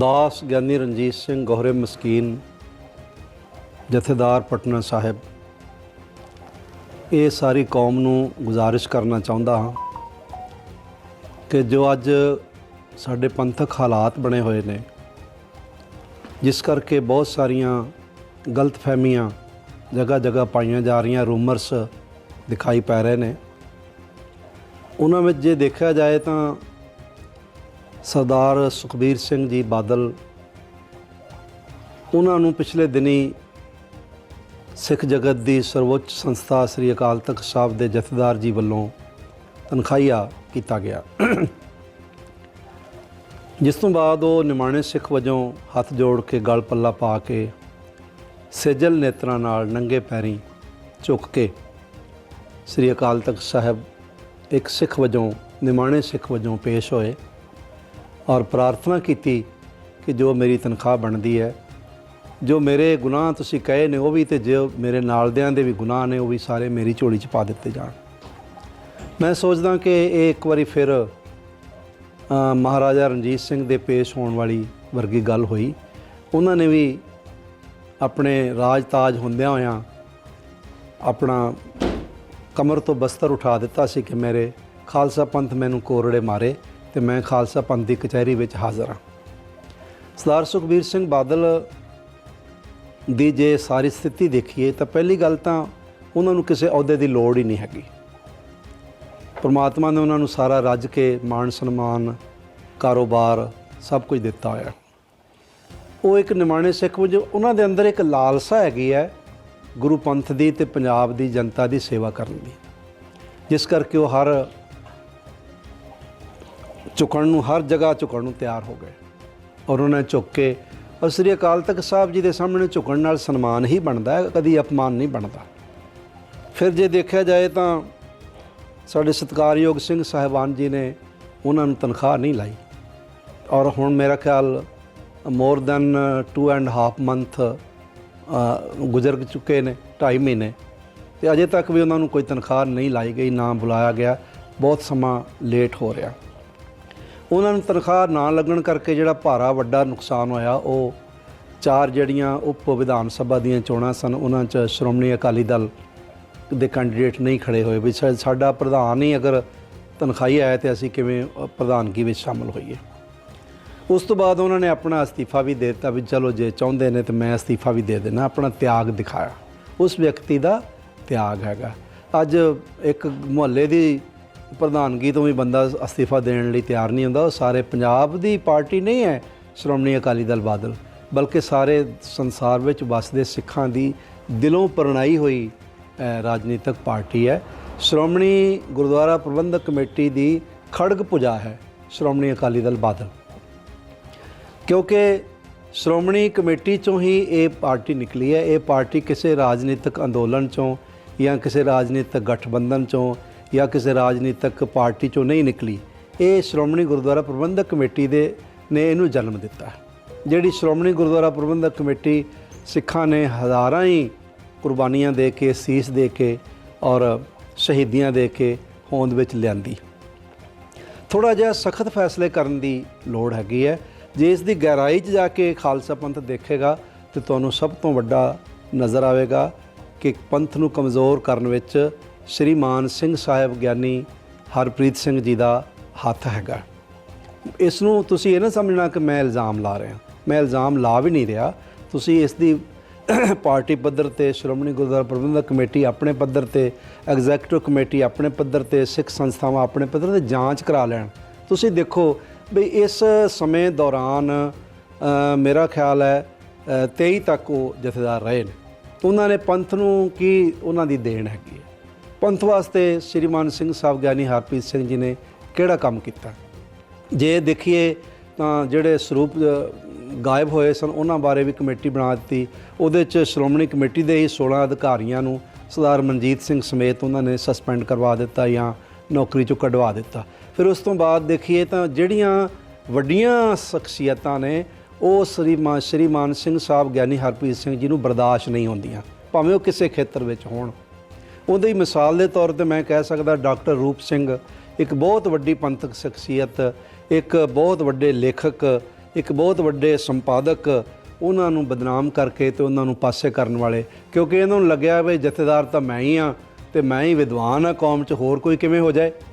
ਦਾਸ ਗਿਆਨੀ ਰਣਜੀਤ ਸਿੰਘ ਗੋਹਰੇ ਮਸਕੀਨ, ਜਥੇਦਾਰ ਪਟਨਾ ਸਾਹਿਬ। ਇਹ ਸਾਰੀ ਕੌਮ ਨੂੰ ਗੁਜ਼ਾਰਿਸ਼ ਕਰਨਾ ਚਾਹੁੰਦਾ ਹਾਂ ਕਿ ਜੋ ਅੱਜ ਸਾਡੇ ਪੰਥਕ ਹਾਲਾਤ ਬਣੇ ਹੋਏ ਨੇ, ਜਿਸ ਕਰਕੇ ਬਹੁਤ ਸਾਰੀਆਂ ਗਲਤਫਹਿਮੀਆਂ ਜਗ੍ਹਾ ਜਗ੍ਹਾ ਪਾਈਆਂ ਜਾ ਰਹੀਆਂ ਰੂਮਰਸ ਦਿਖਾਈ ਪੈ ਰਹੇ ਨੇ। ਉਹਨਾਂ ਵਿੱਚ ਜੇ ਦੇਖਿਆ ਜਾਏ ਤਾਂ ਸਰਦਾਰ ਸੁਖਬੀਰ ਸਿੰਘ ਜੀ ਬਾਦਲ ਉਹਨਾਂ ਨੂੰ ਪਿਛਲੇ ਦਿਨੀ ਸਿੱਖ ਜਗਤ ਦੀ ਸਰਵੋੱਚ ਸੰਸਥਾ ਸ੍ਰੀ ਅਕਾਲ ਤਖਤ ਸਾਹਿਬ ਦੇ ਜਥੇਦਾਰ ਜੀ ਵੱਲੋਂ ਤਨਖਾਹੀਆ ਕੀਤਾ ਗਿਆ। ਜਿਸ ਤੋਂ ਬਾਅਦ ਉਹ ਨਿਮਾਣੇ ਸਿੱਖ ਵਜੋਂ ਹੱਥ ਜੋੜ ਕੇ ਗਲ ਪੱਲਾ ਪਾ ਕੇ ਸੇਜਲ ਨੇਤਰਾਂ ਨਾਲ ਨੰਗੇ ਪੈਰੀ ਝੁੱਕ ਕੇ ਸ੍ਰੀ ਅਕਾਲ ਤਖਤ ਸਾਹਿਬ ਇੱਕ ਸਿੱਖ ਵਜੋਂ ਨਿਮਾਣੇ ਸਿੱਖ ਵਜੋਂ ਪੇਸ਼ ਹੋਏ। ਔਰ ਪ੍ਰਾਰਥਨਾ ਕੀਤੀ ਕਿ ਜੋ ਮੇਰੀ ਤਨਖਾਹ ਬਣਦੀ ਹੈ, ਜੋ ਮੇਰੇ ਗੁਨਾਹ ਤੁਸੀਂ ਕਹੇ ਨੇ, ਉਹ ਵੀ ਤੇ ਜੋ ਮੇਰੇ ਨਾਲਦਿਆਂ ਦੇ ਵੀ ਗੁਨਾਹ ਨੇ, ਉਹ ਵੀ ਸਾਰੇ ਮੇਰੀ ਝੋਲੀ 'ਚ ਪਾ ਦਿੱਤੇ ਜਾਣ। ਮੈਂ ਸੋਚਦਾ ਕਿ ਇਹ ਇੱਕ ਵਾਰੀ ਫਿਰ ਮਹਾਰਾਜਾ ਰਣਜੀਤ ਸਿੰਘ ਦੇ ਪੇਸ਼ ਹੋਣ ਵਾਲੀ ਵਰਗੀ ਗੱਲ ਹੋਈ। ਉਹਨਾਂ ਨੇ ਵੀ ਆਪਣੇ ਰਾਜ ਤਾਜ ਹੁੰਦਿਆਂ ਹੋਇਆਂ ਆਪਣਾ ਕਮਰ ਤੋਂ ਬਸਤਰ ਉਠਾ ਦਿੱਤਾ ਸੀ ਕਿ ਮੇਰੇ ਖਾਲਸਾ ਪੰਥ ਮੈਨੂੰ ਕੋਰੜੇ ਮਾਰੇ। ਤੇ ਮੈਂ ਖਾਲਸਾ ਪੰਥ ਦੀ ਕਚਹਿਰੀ ਵਿੱਚ ਹਾਜ਼ਰ ਹਾਂ। ਸਰਦਾਰ ਸੁਖਬੀਰ ਸਿੰਘ ਬਾਦਲ ਦੀ ਜੇ ਸਾਰੀ ਸਥਿਤੀ ਦੇਖੀਏ ਤਾਂ ਪਹਿਲੀ ਗੱਲ ਤਾਂ ਉਹਨਾਂ ਨੂੰ ਕਿਸੇ ਅਹੁਦੇ ਦੀ ਲੋੜ ਹੀ ਨਹੀਂ ਹੈਗੀ। ਪਰਮਾਤਮਾ ਨੇ ਉਹਨਾਂ ਨੂੰ ਸਾਰਾ ਰੱਜ ਕੇ ਮਾਣ ਸਨਮਾਨ, ਕਾਰੋਬਾਰ ਸਭ ਕੁਝ ਦਿੱਤਾ ਹੋਇਆ। ਉਹ ਇੱਕ ਨਿਮਾਣੇ ਸਿੱਖ ਵਜੋਂ ਉਹਨਾਂ ਦੇ ਅੰਦਰ ਇੱਕ ਲਾਲਸਾ ਹੈਗੀ ਹੈ ਗੁਰੂ ਪੰਥ ਦੀ ਤੇ ਪੰਜਾਬ ਦੀ ਜਨਤਾ ਦੀ ਸੇਵਾ ਕਰਨ ਦੀ। ਜਿਸ ਕਰਕੇ ਉਹ ਹਰ ਝੁਕਣ ਨੂੰ, ਹਰ ਜਗ੍ਹਾ ਝੁਕਣ ਨੂੰ ਤਿਆਰ ਹੋ ਗਏ। ਔਰ ਉਹਨਾਂ ਨੇ ਝੁੱਕ ਕੇ ਔਰ ਸ੍ਰੀ ਅਕਾਲ ਤਖਤ ਸਾਹਿਬ ਜੀ ਦੇ ਸਾਹਮਣੇ ਝੁਕਣ ਨਾਲ ਸਨਮਾਨ ਹੀ ਬਣਦਾ ਹੈ, ਕਦੀ ਅਪਮਾਨ ਨਹੀਂ ਬਣਦਾ। ਫਿਰ ਜੇ ਦੇਖਿਆ ਜਾਏ ਤਾਂ ਸਾਡੇ ਸਤਿਕਾਰਯੋਗ ਸਿੰਘ ਸਾਹਿਬਾਨ ਜੀ ਨੇ ਉਹਨਾਂ ਨੂੰ ਤਨਖਾਹ ਨਹੀਂ ਲਾਈ। ਔਰ ਹੁਣ ਮੇਰਾ ਖਿਆਲ more than 2 and half month ਗੁਜ਼ਰ ਚੁੱਕੇ ਨੇ 2.5 ਮਹੀਨੇ। ਤੇ ਅਜੇ ਤੱਕ ਵੀ ਉਹਨਾਂ ਨੂੰ ਕੋਈ ਤਨਖਾਹ ਨਹੀਂ ਲਾਈ ਗਈ, ਨਾ ਬੁਲਾਇਆ ਗਿਆ। ਬਹੁਤ ਸਮਾਂ ਲੇਟ ਹੋ ਰਿਹਾ। ਉਹਨਾਂ ਨੂੰ ਤਨਖਾਹ ਨਾ ਲੱਗਣ ਕਰਕੇ ਜਿਹੜਾ ਭਾਰਾ ਵੱਡਾ ਨੁਕਸਾਨ ਹੋਇਆ, ਉਹ ਚਾਰ ਜਿਹੜੀਆਂ ਉਪ ਵਿਧਾਨ ਸਭਾ ਦੀਆਂ ਚੋਣਾਂ ਸਨ, ਉਹਨਾਂ 'ਚ ਸ਼੍ਰੋਮਣੀ ਅਕਾਲੀ ਦਲ ਦੇ ਕੈਂਡੀਡੇਟ ਨਹੀਂ ਖੜੇ ਹੋਏ। ਵੀ ਸਾਡਾ ਪ੍ਰਧਾਨ ਹੀ ਅਗਰ ਤਨਖਾਹੀ ਆਇਆ ਤੇ ਅਸੀਂ ਕਿਵੇਂ ਪ੍ਰਧਾਨਗੀ ਵਿੱਚ ਸ਼ਾਮਲ ਹੋਈਏ। ਉਸ ਤੋਂ ਬਾਅਦ ਉਹਨਾਂ ਨੇ ਆਪਣਾ ਅਸਤੀਫਾ ਵੀ ਦੇ ਦਿੱਤਾ ਵੀ ਚਲੋ ਜੇ ਚਾਹੁੰਦੇ ਨੇ ਤੇ ਮੈਂ ਅਸਤੀਫਾ ਵੀ ਦੇ ਦੇਣਾ ਆਪਣਾ ਤਿਆਗ ਦਿਖਾਇਆ। ਉਸ ਵਿਅਕਤੀ ਦਾ ਤਿਆਗ ਹੈਗਾ। ਅੱਜ ਇੱਕ ਮੁਹੱਲੇ ਦੀ ਪ੍ਰਧਾਨਗੀ ਤੋਂ ਵੀ ਬੰਦਾ ਅਸਤੀਫਾ ਦੇਣ ਲਈ ਤਿਆਰ ਨਹੀਂ ਹੁੰਦਾ, ਉਹ ਸਾਰੇ ਪੰਜਾਬ ਦੀ ਪਾਰਟੀ ਨਹੀਂ ਹੈ ਸ਼੍ਰੋਮਣੀ ਅਕਾਲੀ ਦਲ ਬਾਦਲ, ਬਲਕਿ ਸਾਰੇ ਸੰਸਾਰ ਵਿੱਚ ਵਸਦੇ ਸਿੱਖਾਂ ਦੀ ਦਿਲੋਂ ਪਰਣਾਈ ਹੋਈ ਰਾਜਨੀਤਿਕ ਪਾਰਟੀ ਹੈ। ਸ਼੍ਰੋਮਣੀ ਗੁਰਦੁਆਰਾ ਪ੍ਰਬੰਧਕ ਕਮੇਟੀ ਦੀ ਖੜਗ ਪੁਜਾ ਹੈ ਸ਼੍ਰੋਮਣੀ ਅਕਾਲੀ ਦਲ ਬਾਦਲ। ਕਿਉਂਕਿ ਸ਼੍ਰੋਮਣੀ ਕਮੇਟੀ ਚੋਂ ਹੀ ਇਹ ਪਾਰਟੀ ਨਿਕਲੀ ਹੈ, ਇਹ ਪਾਰਟੀ ਕਿਸੇ ਰਾਜਨੀਤਿਕ ਅੰਦੋਲਨ ਚੋਂ ਜਾਂ ਕਿਸੇ ਰਾਜਨੀਤਿਕ ਗਠਬੰਧਨ ਚੋਂ ਜਾਂ ਕਿਸੇ ਰਾਜਨੀਤਿਕ ਪਾਰਟੀ ਚੋਂ ਨਹੀਂ ਨਿਕਲੀ, ਇਹ ਸ਼੍ਰੋਮਣੀ ਗੁਰਦੁਆਰਾ ਪ੍ਰਬੰਧਕ ਕਮੇਟੀ ਦੇ ਨੇ ਇਹਨੂੰ ਜਨਮ ਦਿੱਤਾ। ਜਿਹੜੀ ਸ਼੍ਰੋਮਣੀ ਗੁਰਦੁਆਰਾ ਪ੍ਰਬੰਧਕ ਕਮੇਟੀ ਸਿੱਖਾਂ ਨੇ ਹਜ਼ਾਰਾਂ ਹੀ ਕੁਰਬਾਨੀਆਂ ਦੇ ਕੇ, ਸੀਸ ਦੇ ਕੇ ਔਰ ਸ਼ਹੀਦੀਆਂ ਦੇ ਕੇ ਹੋਂਦ ਵਿੱਚ ਲਿਆਂਦੀ। ਥੋੜਾ ਜਿਹਾ ਸਖਤ ਫੈਸਲੇ ਕਰਨ ਦੀ ਲੋੜ ਹੈਗੀ ਹੈ। ਜੇ ਇਸ ਦੀ ਗਹਿਰਾਈ 'ਚ ਜਾ ਕੇ ਖਾਲਸਾ ਪੰਥ ਦੇਖੇਗਾ, ਤੇ ਤੁਹਾਨੂੰ ਸਭ ਤੋਂ ਵੱਡਾ ਨਜ਼ਰ ਆਵੇਗਾ ਕਿ ਪੰਥ ਨੂੰ ਕਮਜ਼ੋਰ ਕਰਨ ਵਿੱਚ ਸ਼੍ਰੀ ਮਾਨ ਸਿੰਘ ਸਾਹਿਬ ਗਿਆਨੀ ਹਰਪ੍ਰੀਤ ਸਿੰਘ ਜੀ ਦਾ ਹੱਥ ਹੈਗਾ। ਇਸ ਨੂੰ ਤੁਸੀਂ ਇਹ ਨਾ ਸਮਝਣਾ ਕਿ ਮੈਂ ਇਲਜ਼ਾਮ ਲਾ ਰਿਹਾ। ਮੈਂ ਇਲਜ਼ਾਮ ਲਾ ਵੀ ਨਹੀਂ ਰਿਹਾ। ਤੁਸੀਂ ਇਸ ਦੀ ਪਾਰਟੀ ਪੱਧਰ ਤੇ ਸ਼੍ਰੋਮਣੀ ਗੁਰਦੁਆਰਾ ਪ੍ਰਬੰਧਕ ਕਮੇਟੀ ਆਪਣੇ ਪੱਧਰ ਤੇ ਐਗਜ਼ੈਕਟਿਵ ਕਮੇਟੀ ਆਪਣੇ ਪੱਧਰ ਤੇ ਸਿੱਖ ਸੰਸਥਾਵਾਂ ਆਪਣੇ ਪੱਧਰ ਤੇ ਜਾਂਚ ਕਰਾ ਲੈਣ। ਤੁਸੀਂ ਦੇਖੋ ਵੀ ਇਸ ਸਮੇਂ ਦੌਰਾਨ ਮੇਰਾ ਖਿਆਲ ਹੈ ਅ, 23 ਤੱਕ ਉਹ ਜਥੇਦਾਰ ਰਹੇ ਨੇ। ਉਹਨਾਂ ਨੇ ਪੰਥ ਨੂੰ ਕੀ ਉਹਨਾਂ ਦੀ ਦੇਣ ਹੈਗੀ ਹੈ? ਪੰਥ ਵਾਸਤੇ ਸ਼੍ਰੀਮਾਨ ਸਿੰਘ ਸਾਹਿਬ ਗਿਆਨੀ ਹਰਪ੍ਰੀਤ ਸਿੰਘ ਜੀ ਨੇ ਕਿਹੜਾ ਕੰਮ ਕੀਤਾ? ਜੇ ਦੇਖੀਏ ਤਾਂ ਜਿਹੜੇ ਸਰੂਪ ਗਾਇਬ ਹੋਏ ਸਨ, ਉਹਨਾਂ ਬਾਰੇ ਵੀ ਕਮੇਟੀ ਬਣਾ ਦਿੱਤੀ। ਉਹਦੇ 'ਚ ਸ਼੍ਰੋਮਣੀ ਕਮੇਟੀ ਦੇ ਹੀ 16 ਅਧਿਕਾਰੀਆਂ ਨੂੰ ਸਰਦਾਰ ਮਨਜੀਤ ਸਿੰਘ ਸਮੇਤ ਉਹਨਾਂ ਨੇ ਸਸਪੈਂਡ ਕਰਵਾ ਦਿੱਤਾ ਜਾਂ ਨੌਕਰੀ 'ਚੋਂ ਕਢਵਾ ਦਿੱਤਾ। ਫਿਰ ਉਸ ਤੋਂ ਬਾਅਦ ਦੇਖੀਏ ਤਾਂ ਜਿਹੜੀਆਂ ਵੱਡੀਆਂ ਸ਼ਖਸੀਅਤਾਂ ਨੇ, ਉਹ ਸ੍ਰੀ ਸ਼੍ਰੀਮਾਨ ਸ਼੍ਰੀਮਾਨ ਸਿੰਘ ਸਾਹਿਬ ਗਿਆਨੀ ਹਰਪ੍ਰੀਤ ਸਿੰਘ ਜੀ ਨੂੰ ਬਰਦਾਸ਼ਤ ਨਹੀਂ ਹੁੰਦੀਆਂ। ਭਾਵੇਂ ਉਹ ਕਿਸੇ ਖੇਤਰ ਵਿੱਚ ਹੋਣ। ਉਹਦੀ ਮਿਸਾਲ ਦੇ ਤੌਰ ਤੇ ਮੈਂ ਕਹਿ ਸਕਦਾ ਡਾਕਟਰ ਰੂਪ ਸਿੰਘ ਇੱਕ ਬਹੁਤ ਵੱਡੀ ਪੰਥਕ ਸ਼ਖਸੀਅਤ, ਇੱਕ ਬਹੁਤ ਵੱਡੇ ਲੇਖਕ, ਇੱਕ ਬਹੁਤ ਵੱਡੇ ਸੰਪਾਦਕ ਉਹਨਾਂ ਨੂੰ ਬਦਨਾਮ ਕਰਕੇ ਤੇ ਉਹਨਾਂ ਨੂੰ ਪਾਸੇ ਕਰਨ ਵਾਲੇ। ਕਿਉਂਕਿ ਇਹਨਾਂ ਨੂੰ ਲੱਗਿਆ ਵੀ ਜਥੇਦਾਰ ਤਾਂ ਮੈਂ ਹੀ ਆ ਤੇ ਮੈਂ ਹੀ ਵਿਦਵਾਨ ਆ ਕੌਮ 'ਚ, ਹੋਰ ਕੋਈ ਕਿਵੇਂ ਹੋ ਜਾਏ?